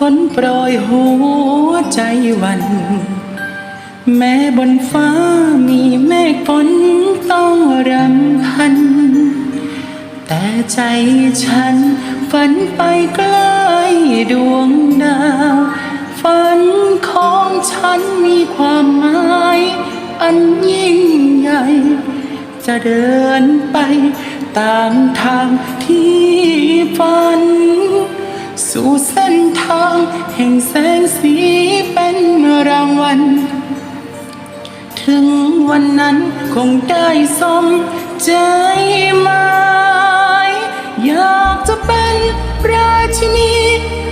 ฝนโปรยหัวใจวัน แม้บนฟ้ามีเมฆฝนต้องรำพัน แต่ใจฉันฝันไปใกล้ดวงดาว ฝันของฉันมีความหมาย อันยิ่งใหญ่ จะเดินไปตามทางที่ฝัน สู่เส้นทาง แห่งแสงสีเป็นรางวัล ถึงวันนั้นคงได้สมใจหมายอยากจะเป็นราชินี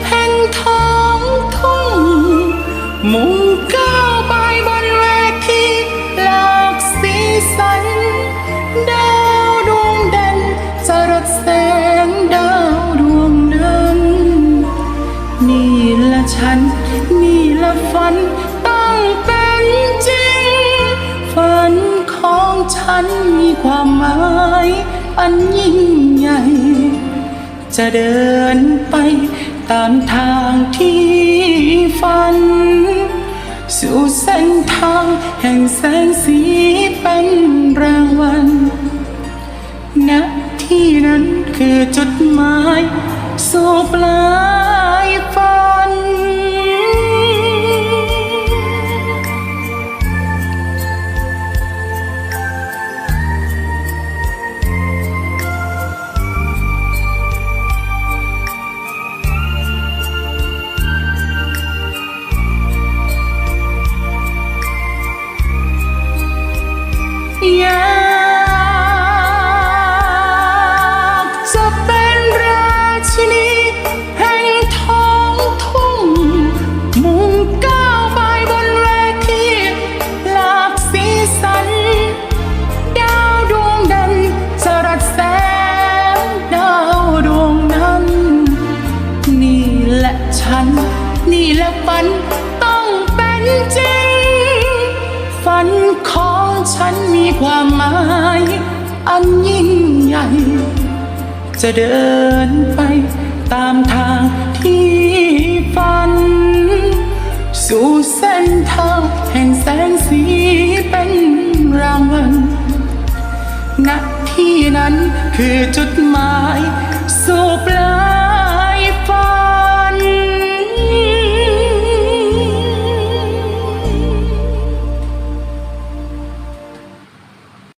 แห่งท้องทุ่งมุ่งีละฝันต้องเป็นจริง ฝันของฉันมีความหมายอันยิ่งใหญ่ จะเดินไปตามทางที่ฝัน สู่เส้นทางแห่งแสงสีเป็นรางวัลณที่นั้นคือจุดหมาย สู่ปลายฝัน อยากจะเป็นราชินีแห่งท้องทุ่ง มุ่งก้าวไปบนเวทีหลากสีสัน ดาวดวงดันจรัสแสงดาวดวงนั้น นี่แหละฉัน นี่แหละฝันต้องเป็นจริง ฝันของ ฉันมีความหมาย อันยิ่งใหญ่ จะเดินไปตามทางที่ฝัน สู่เส้นทางแห่งแสงสีเป็นรางวัลณที่นั้นคือจุดหมาย